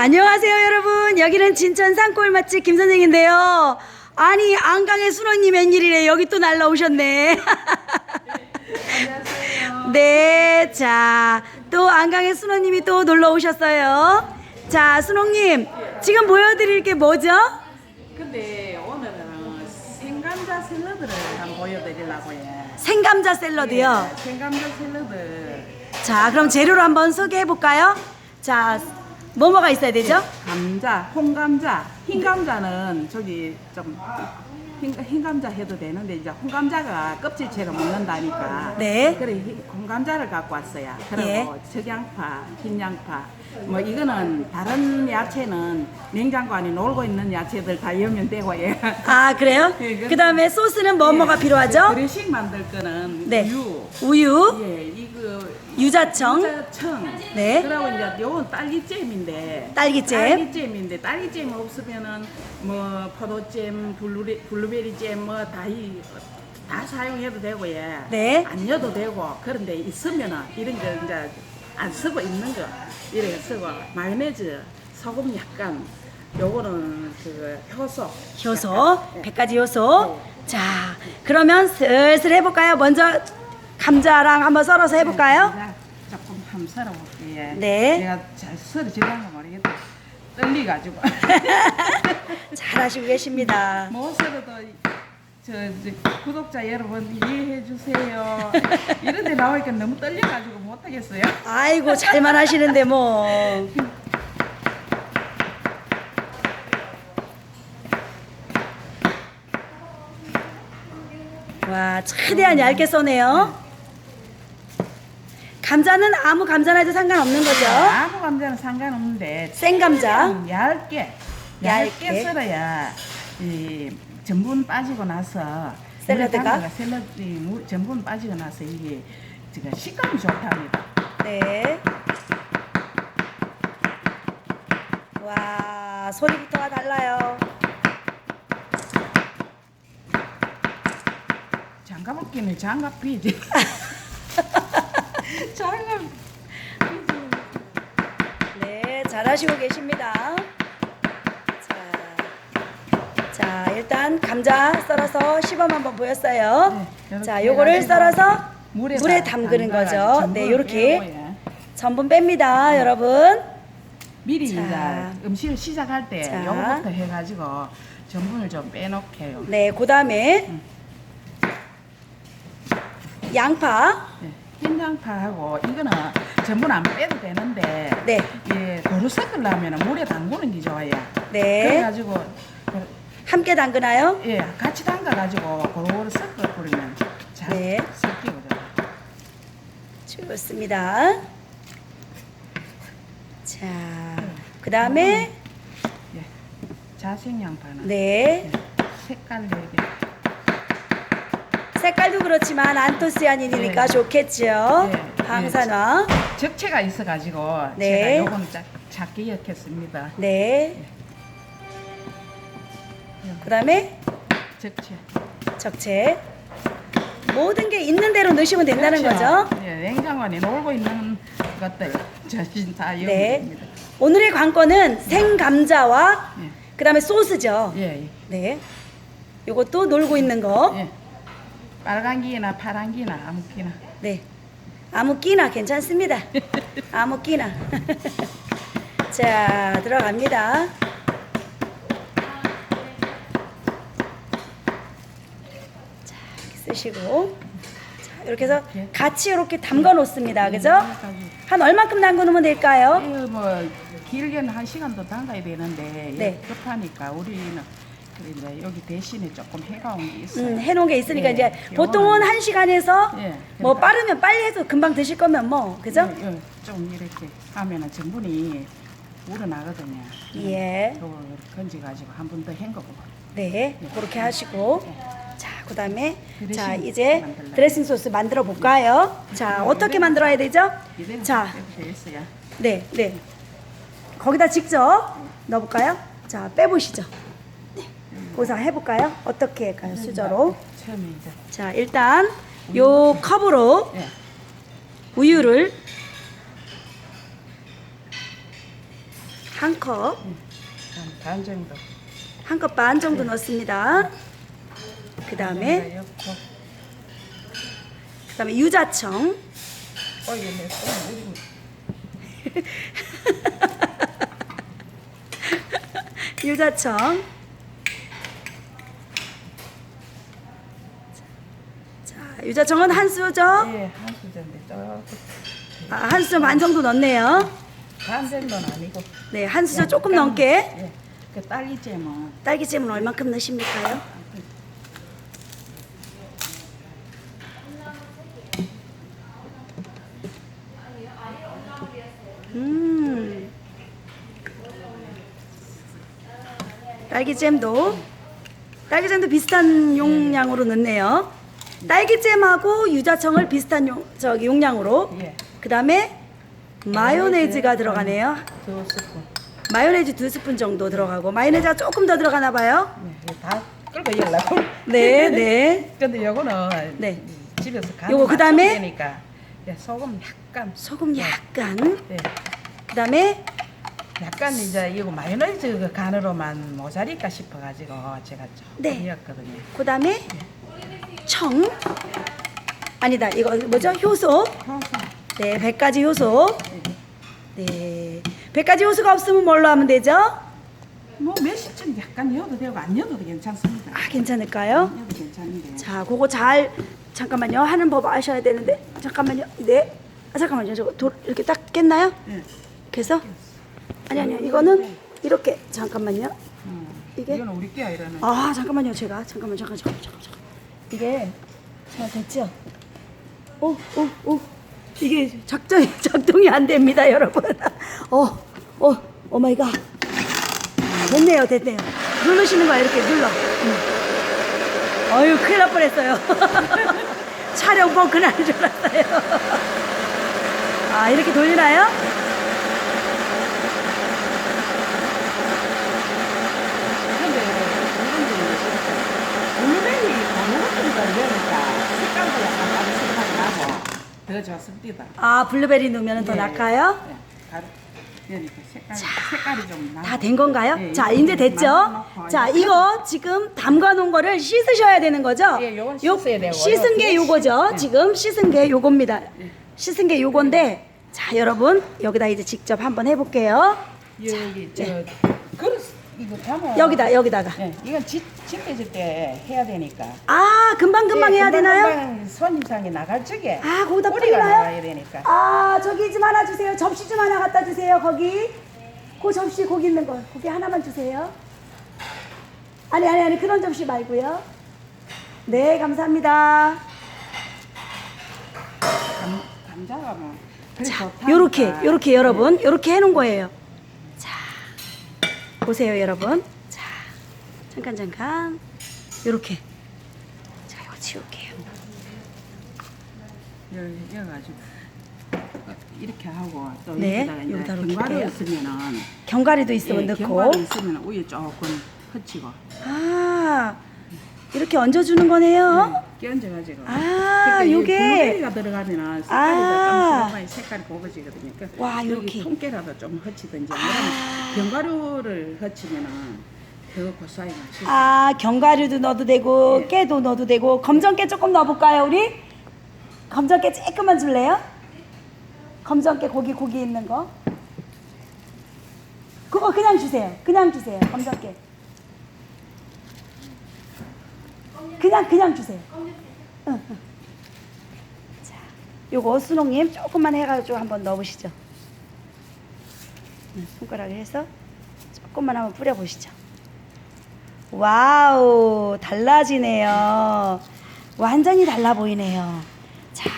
안녕하세요 여러분 여기는 진천 산골 맛집 김 선생인데요 아니 안강의 순원님 웬일이래 여기 또 날라오셨네 네, 자, 또 안강의 순호님이 또 놀러 오셨어요. 자, 순호님, 지금 보여드릴 게 뭐죠? 근데 오늘은 생감자 샐러드를 한번 보여드리려고 해. 생감자 샐러드요. 예, 생감자 샐러드. 자, 그럼 재료로 한번 소개해 볼까요? 자, 뭐뭐가 있어야 되죠? 감자, 홍감자, 흰감자는 저기 좀 흰, 흰감자 해도 되는데 이제 홍감자가 껍질채로 먹는다니까. 네. 그래 흰- 홍감자를 갖고 왔어요. 그리고 예. 적양파, 흰양파. 뭐 이거는 다른 야채는 냉장고 안에 놀고 있는 야채들 다 넣으면 되고 예. 아, 그래요? 예, 그- 그 다음에 소스는 뭐뭐가 필요하죠? 드레싱 만들 거는 네. 우유. 우유, 예, 이거 유자청, 청. 네. 그리고 이제 요건 딸기잼인데. 딸기잼. 딸기잼인데 딸기잼 없으면은 뭐 포도잼, 블루베, 블루베리잼 뭐다이 다 사용해도 되고 예. 네. 안 넣어도 되고 그런데 있으면은 이런 거 이제 안 쓰고 있는 거 이렇게 쓰고 마요네즈, 소금 약간 요거는 그 효소. 효소, 예. 100가지 효소. 자, 그러면 슬슬 해볼까요? 먼저 감자랑 한번 썰어서 해볼까요? 한번 썰어볼게요. 네. 내가 잘 썰어지는 거 모르겠다. 떨리가지고. 잘하시고 계십니다. 못 썰어도 저, 저 구독자 여러분 이해해 주세요. 이런 데 나오니까 너무 떨려가지고 못하겠어요. 아이고 잘만 하시는데 뭐. 와 최대한 얇게 써네요. 감자는 아무 감자나 해도 상관없는 거죠? 아무 감자는 상관없는데 생 감자. 좀 얇게 얇게. 얇게 썰어야 이 전분 빠지고 나서 샐러드가? 물에 담가가 샐러드 이 물- 전분 빠지고 나서 이게 지금 식감이 좋답니다. 네. 와 소리부터가 달라요. 장갑 없기는 장갑 비지. 장갑 네, 잘하시고 계십니다. 자, 자, 일단 감자 썰어서 시범 한번 보였어요. 네, 자, 요거를 썰어서 물에, 물에 다 담그는 거죠. 네, 전분을 요렇게 예. 전분 뺍니다, 여러분. 미리 자. 이제 음식을 시작할 때 자. 요거부터 해가지고 전분을 좀 빼놓게요. 네, 그 다음에 양파. 네. 흰양파하고 이거는 전분 안 빼도 되는데 네, 예, 도로 섞으려면 물에 담그는 게 좋아요. 네. 그래가지고 그- 함께 담그나요? 예, 같이 담가가지고 고루 섞어 버리면 잘 네. 섞이고 죠 좋습니다. 자, 그 다음에, 예, 자생양파는 네. 예, 색깔 내게 색깔도 그렇지만 안토시아닌이니까 네. 좋겠죠. 네. 항산화. 적채가 있어가지고 네. 제가 작, 작게 넣겠습니다. 네. 그다음에 적채. 적채. 모든 게 있는 대로 넣으시면 된다는 그렇죠. 거죠. 예, 냉장고 안에 놀고 있는 것들 자신 다 네. 됩니다. 오늘의 관건은 생감자와 예. 그다음에 소스죠. 예, 예. 네. 요것도 놀고 있는 거. 예. 빨간 기나 파란 기나 아무 기나. 네. 아무 끼나 괜찮습니다. 아무 끼나. 자, 들어갑니다. 자, 이렇게 쓰시고. 자, 이렇게 해서. 같이 이렇게 담가 놓습니다. 그죠? 해가지고. 한 얼마큼 담가 놓으면 될까요? 이거 뭐 길게는 한 시간도 담가야 되는데 네. 급하니까 우리는 이제 여기 대신에 조금 해가 온 게 있어요. 음, 해놓은 게 있으니까 예, 이제 요거는- 보통은 한 시간에서 예, 뭐 그러니까. 빠르면 빨리 해서 금방 드실 거면 뭐, 그죠? 예, 예, 좀 이렇게 하면은 전분이 우러나거든요. 예. 요거 건져가지고 한 번 더 헹궈보고. 네, 그렇게 하시고 자, 그다음에 드레싱 자 이제 만들려고. 드레싱 소스 만들어 볼까요? 자, 어떻게 만들어야 되죠? 이대로 자, 이렇게. 네, 네. 거기다 직접 넣어볼까요? 자, 빼보시죠. 네, 거기서 해볼까요? 어떻게 할까요? 수저로. 처음에 이제 자, 일단 요 컵으로 예. 우유를 한 컵, 한반 정도. 한 컵 반 정도 넣습니다. 그 다음에 넣고 그 다음에 유자청, 어 이거 내 손. 유자청. 유자청은 한 수죠? 예, 한 수저인데 조금 아, 한수반 정도 넣네요. 반 정도는 아니고. 네, 한 수저 조금 약간, 넘게. 예. 그 딸기잼은 딸기잼은 얼만큼 넣으십니까요? 음. 딸기잼도 딸기잼도 비슷한 용량으로 넣네요. 딸기잼하고 유자청을 비슷한 용, 저기 용량으로. 예. 그다음에 마요네즈가 들어가네요. 두 스푼. 마요네즈 두 스푼 정도 들어가고 마요네즈가 조금 더 들어가나 봐요. 네, 이거 다 끓고 열라고. 네, 네. 근데 요거는 네. 집에서 간 요거 그다음에? 되니까 소금 약간 소금 약간. 네. 그다음에 약간 이제 이거 마요네즈 그 간으로만 모자랄까 싶어 가지고 제가 조금 네. 이었거든요. 그다음에 청. 아니다. 이거 뭐죠? 효소. 네, 100가지 효소. 네. 100가지 효소가 없으면 뭘로 하면 되죠? 뭐 몇시쯤 약간 넣어도 되고 안 넣어도 괜찮습니다. 아, 괜찮을까요? 괜찮은데. 자, 그거 잘 잠깐만요. 하는 법 아셔야 되는데. 잠깐만요. 네. 아, 잠깐만요. 저거 도, 이렇게 딱 깼나요? 예. 그래서 아니 아니요. 이거는 이렇게 잠깐만요. 음. 이게? 이거는 우리 끼야 이러는. 아 잠깐만요 제가 잠깐만 잠깐 잠깐 잠깐 잠깐 이게 잘 됐죠? 오 오 오 이게 작전이 작동이 안 됩니다 여러분. 어 어 오 마이 갓. 됐네요 됐네요. 누르시는 거야 이렇게 눌러. 응. 어휴 큰일 날 뻔했어요. 촬영 번 그날인 줄 알았어요. 아 이렇게 돌리나요? 근데 이런 게 있어요. 블루베리 아무것도 이러니까 색깔도 약간 따뜻하게 나고 더 좋습니다. 아 블루베리 넣으면 더 예, 낫까요? 예. 그러니까 색깔, 색깔이 좀 나. 다 된 건가요? 예, 자, 이제 됐죠? 넣고 자, 이렇게 이거 지금 담가 놓은 거를 씻으셔야 되는 거죠? 예, 요건 요- 씻어야 되고요. 씻은 게 요거죠? 예. 지금 씻은 게 요겁니다. 예. 씻은 게 요건데, 자, 여러분, 여기다 이제 직접 한번 해볼게요. 여기 저 그릇 이거 담아. 여기다, 여기다가. 예, 이건 집 집해질 때 해야 되니까. 아, 금방 금방 예, 해야 되나요? 금방 손님상에 나갈 적에 아, 거기다 뿌리가 되니까. 아, 저기 좀 하나 주세요. 접시 좀 하나 갖다 주세요, 거기. 그 접시 거기 있는 거. 거기 하나만 주세요. 아니, 아니, 아니, 그런 접시 말고요. 네, 감사합니다. 감, 감자가 뭐 좋다니까. 요렇게 요렇게 여러분 요렇게 해놓은 거예요 자 보세요 여러분. 자 잠깐 잠깐. 요렇게. 자 이거 치울게요. 여- 여가지고 어, 이렇게 하고 또 네, 여기다가 이제 여기다 이렇게 견과류 해요. 있으면은 견과류도 있으면 예, 넣고. 견과류 있으면 우유 조금 흩치고. 아 이렇게 얹어주는 거네요. 예, 끼얹어가지고 아, 이 요게. 블루베리가 들어가면은 색깔이 아. 좀 색깔이 고급지거든요. 그러니까 와, 요렇게. 통깨라도 좀 흩치든지 아. 견과류를 흩치면은 더 고소하게 맛있어. 아 견과류도 넣어도 되고 예. 깨도 넣어도 되고 검정깨 조금 넣어볼까요 우리 검정깨 조금만 줄래요 검정깨 고기 고기 있는 거 그거 그냥 주세요 그냥 주세요 검정깨 그냥 그냥 주세요. 자 요거 수농님 조금만 해가지고 한번 넣어보시죠 응, 손가락을 해서 조금만 한번 뿌려보시죠 와우, 달라지네요. 완전히 달라 보이네요. 자,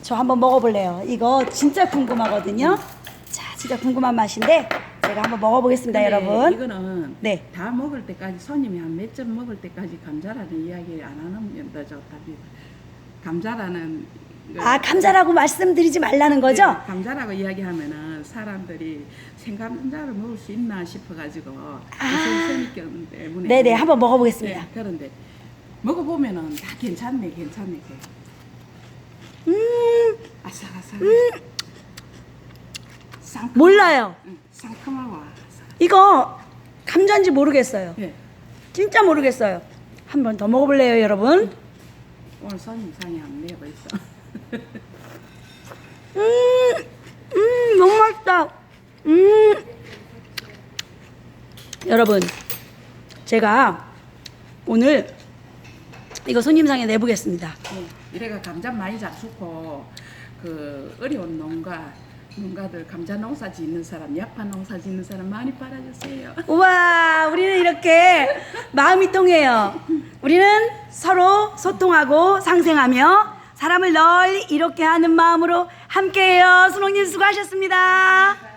저 한번 먹어볼래요. 이거 진짜 궁금하거든요. 자, 진짜 궁금한 맛인데 제가 한번 먹어보겠습니다, 여러분. 이거는 네. 다 먹을 때까지 손님이 한 몇 점 먹을 때까지 감자라는 이야기 안 하면 더 좋답니다. 감자라는 거- 아, 감자라고 말씀드리지 말라는 거죠? 네, 감자라고 이야기하면은 사람들이 생감자를 먹을 수 있나 싶어가지고 선생님 때문에 아. 네네, 한번 먹어보겠습니다. 네, 그런데 먹어보면은 다 괜찮네 괜찮네 음, 아삭아삭 상큼, 몰라요. 응, 상큼하고 이거 감자인지 모르겠어요. 예. 진짜 모르겠어요. 한 번 더 먹어볼래요, 여러분? 오늘 손님 상이 안 내고 있어. 음, 음, 너무 맛있다. 음. 여러분, 제가 오늘 이거 손님상에 내보겠습니다. 예. 이래가 감자 많이 잡수고 그 어려운 농가 농가들 감자 농사 짓는 사람, 약파 농사 짓는 사람 많이 팔아주세요. 우와, 우리는 이렇게 마음이 통해요. 우리는 서로 소통하고 상생하며 사람을 널리 이렇게 하는 마음으로 함께해요. 순홍님 수고하셨습니다.